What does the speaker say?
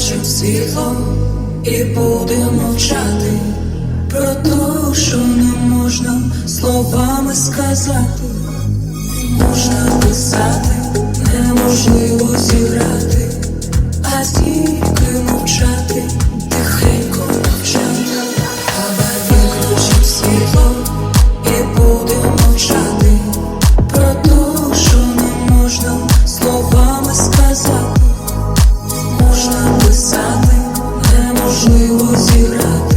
Включим світло і будемо мовчати. Про те, що не можна словами сказати, можна писати, неможливо зіграти, а мовчати можливо зіграти.